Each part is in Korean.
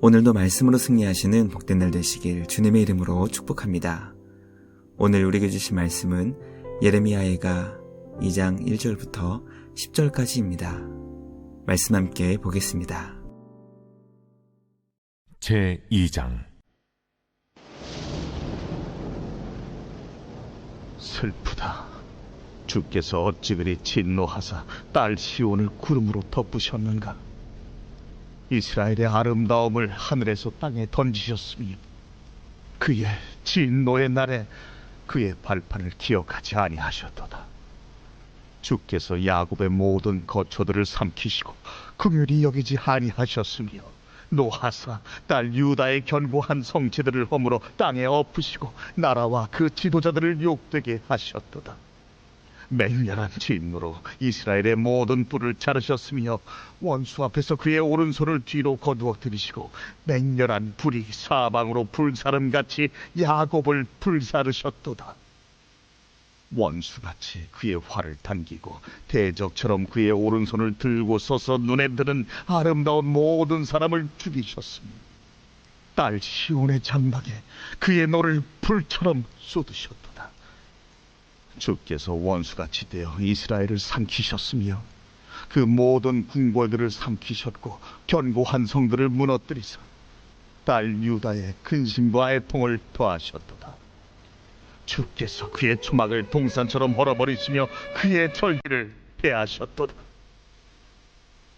오늘도 말씀으로 승리하시는 복된 날 되시길 주님의 이름으로 축복합니다. 오늘 우리에게 주신 말씀은 예레미야의가 2장 1절부터 10절까지입니다. 말씀 함께 보겠습니다. 제 2장 슬프다. 주께서 어찌 그리 진노하사 딸 시온을 구름으로 덮으셨는가? 이스라엘의 아름다움을 하늘에서 땅에 던지셨으며 그의 진노의 날에 그의 발판을 기억하지 아니하셨도다. 주께서 야곱의 모든 거처들을 삼키시고 긍휼히 여기지 아니하셨으며 노하사 딸 유다의 견고한 성체들을 허물어 땅에 엎으시고 나라와 그 지도자들을 욕되게 하셨도다. 맹렬한 진노로 이스라엘의 모든 뿔을 자르셨으며 원수 앞에서 그의 오른손을 뒤로 거두어 들이시고 맹렬한 불이 사방으로 불사름같이 야곱을 불사르셨도다. 원수같이 그의 활을 당기고 대적처럼 그의 오른손을 들고 서서 눈에 드는 아름다운 모든 사람을 죽이셨으니 딸 시온의 장막에 그의 노를 불처럼 쏟으셨도다. 주께서 원수같이 되어 이스라엘을 삼키셨으며 그 모든 궁궐들을 삼키셨고 견고한 성들을 무너뜨리사 딸 유다의 근심과 애통을 더하셨도다. 주께서 그의 초막을 동산처럼 헐어버리시며 그의 절기를 폐하셨도다.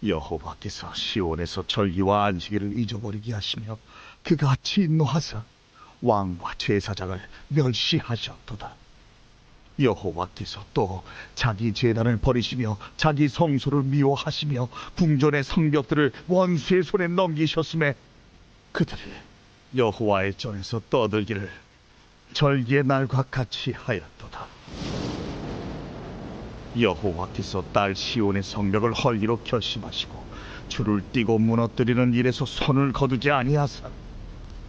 여호와께서 시온에서 절기와 안식일을 잊어버리게 하시며 그가 진노하사 왕과 제사장을 멸시하셨도다. 여호와께서 또 자기 재단을 버리시며 자기 성소를 미워하시며 궁전의 성벽들을 원수의 손에 넘기셨음에 그들이 여호와의 전에서 떠들기를 절기의 날과 같이 하였도다. 여호와께서 딸 시온의 성벽을 헐리로 결심하시고 줄을 띠고 무너뜨리는 일에서 손을 거두지 아니하사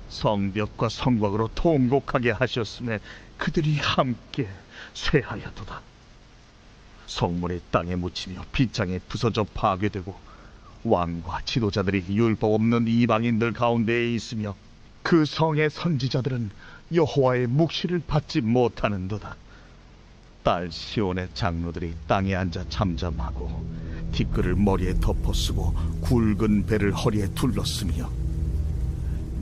성벽과 성곽으로 통곡하게 하셨음에 그들이 함께 쇠하였도다. 성문이 땅에 묻히며 빗장에 부서져 파괴되고 왕과 지도자들이 율법 없는 이방인들 가운데에 있으며 그 성의 선지자들은 여호와의 묵시를 받지 못하는도다. 딸 시온의 장로들이 땅에 앉아 잠잠하고 티끌을 머리에 덮어 쓰고 굵은 배를 허리에 둘렀으며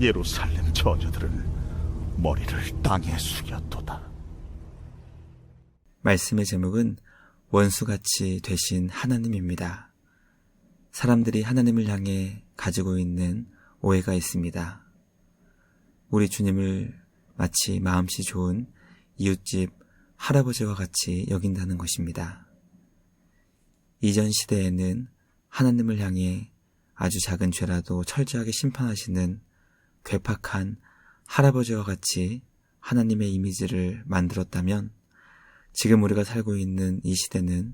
예루살렘 처녀들은 머리를 땅에 숙였도다. 말씀의 제목은 원수같이 되신 하나님입니다. 사람들이 하나님을 향해 가지고 있는 오해가 있습니다. 우리 주님을 마치 마음씨 좋은 이웃집 할아버지와 같이 여긴다는 것입니다. 이전 시대에는 하나님을 향해 아주 작은 죄라도 철저하게 심판하시는 괴팍한 할아버지와 같이 하나님의 이미지를 만들었다면 지금 우리가 살고 있는 이 시대는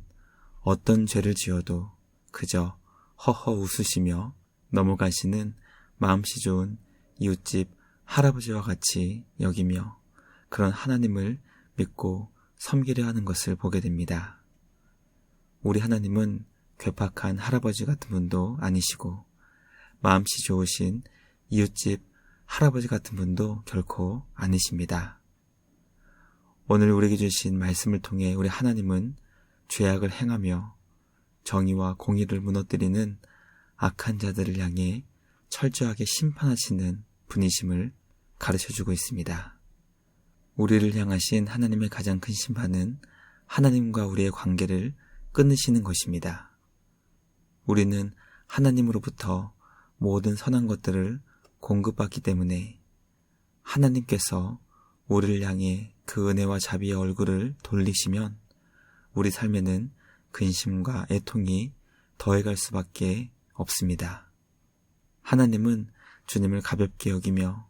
어떤 죄를 지어도 그저 허허 웃으시며 넘어가시는 마음씨 좋은 이웃집 할아버지와 같이 여기며 그런 하나님을 믿고 섬기려 하는 것을 보게 됩니다. 우리 하나님은 괴팍한 할아버지 같은 분도 아니시고 마음씨 좋으신 이웃집 할아버지 같은 분도 결코 아니십니다. 오늘 우리에게 주신 말씀을 통해 우리 하나님은 죄악을 행하며 정의와 공의를 무너뜨리는 악한 자들을 향해 철저하게 심판하시는 분이심을 가르쳐 주고 있습니다. 우리를 향하신 하나님의 가장 큰 심판은 하나님과 우리의 관계를 끊으시는 것입니다. 우리는 하나님으로부터 모든 선한 것들을 공급받기 때문에 하나님께서 우리를 향해 그 은혜와 자비의 얼굴을 돌리시면 우리 삶에는 근심과 애통이 더해갈 수밖에 없습니다. 하나님은 주님을 가볍게 여기며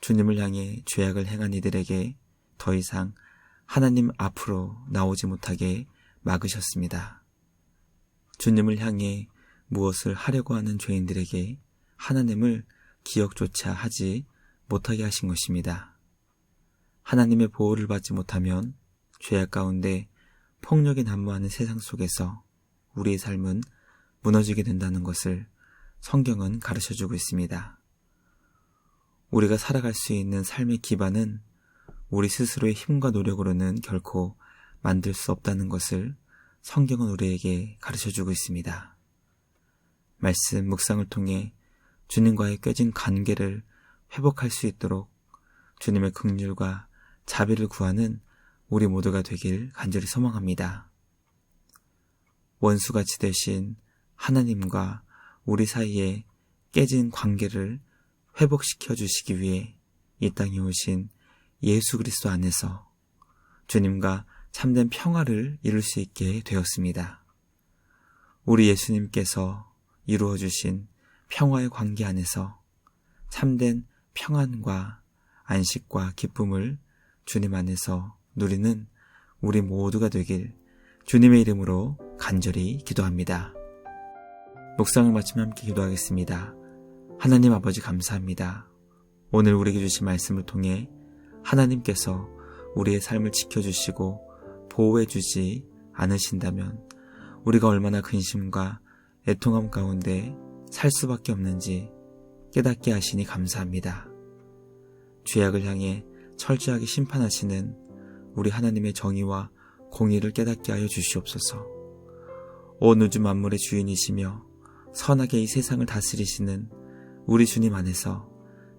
주님을 향해 죄악을 행한 이들에게 더 이상 하나님 앞으로 나오지 못하게 막으셨습니다. 주님을 향해 무엇을 하려고 하는 죄인들에게 하나님을 기억조차 하지 못하게 하신 것입니다. 하나님의 보호를 받지 못하면 죄악 가운데 폭력이 난무하는 세상 속에서 우리의 삶은 무너지게 된다는 것을 성경은 가르쳐 주고 있습니다. 우리가 살아갈 수 있는 삶의 기반은 우리 스스로의 힘과 노력으로는 결코 만들 수 없다는 것을 성경은 우리에게 가르쳐 주고 있습니다. 말씀 묵상을 통해 주님과의 꿰진 관계를 회복할 수 있도록 주님의 긍휼과 자비를 구하는 우리 모두가 되길 간절히 소망합니다. 원수같이 되신 하나님과 우리 사이에 깨진 관계를 회복시켜 주시기 위해 이 땅에 오신 예수 그리스도 안에서 주님과 참된 평화를 이룰 수 있게 되었습니다. 우리 예수님께서 이루어 주신 평화의 관계 안에서 참된 평안과 안식과 기쁨을 주님 안에서 누리는 우리 모두가 되길 주님의 이름으로 간절히 기도합니다. 묵상을 마치며 함께 기도하겠습니다. 하나님 아버지 감사합니다. 오늘 우리에게 주신 말씀을 통해 하나님께서 우리의 삶을 지켜주시고 보호해주지 않으신다면 우리가 얼마나 근심과 애통함 가운데 살 수밖에 없는지 깨닫게 하시니 감사합니다. 죄악을 향해 철저하게 심판하시는 우리 하나님의 정의와 공의를 깨닫게 하여 주시옵소서. 온 우주 만물의 주인이시며 선하게 이 세상을 다스리시는 우리 주님 안에서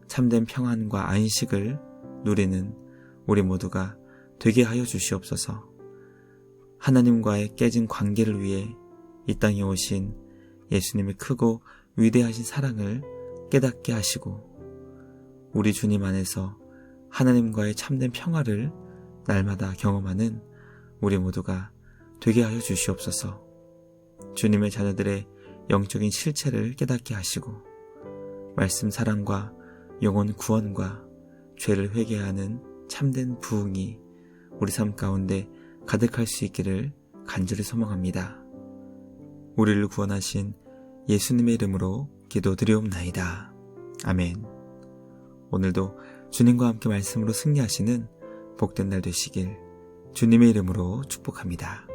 참된 평안과 안식을 누리는 우리 모두가 되게 하여 주시옵소서. 하나님과의 깨진 관계를 위해 이 땅에 오신 예수님의 크고 위대하신 사랑을 깨닫게 하시고 우리 주님 안에서 하나님과의 참된 평화를 날마다 경험하는 우리 모두가 되게 하여 주시옵소서. 주님의 자녀들의 영적인 실체를 깨닫게 하시고 말씀 사랑과 영혼 구원과 죄를 회개하는 참된 부흥이 우리 삶 가운데 가득할 수 있기를 간절히 소망합니다. 우리를 구원하신 예수님의 이름으로 기도드리옵나이다. 아멘. 오늘도 주님과 함께 말씀으로 승리하시는 복된 날 되시길 주님의 이름으로 축복합니다.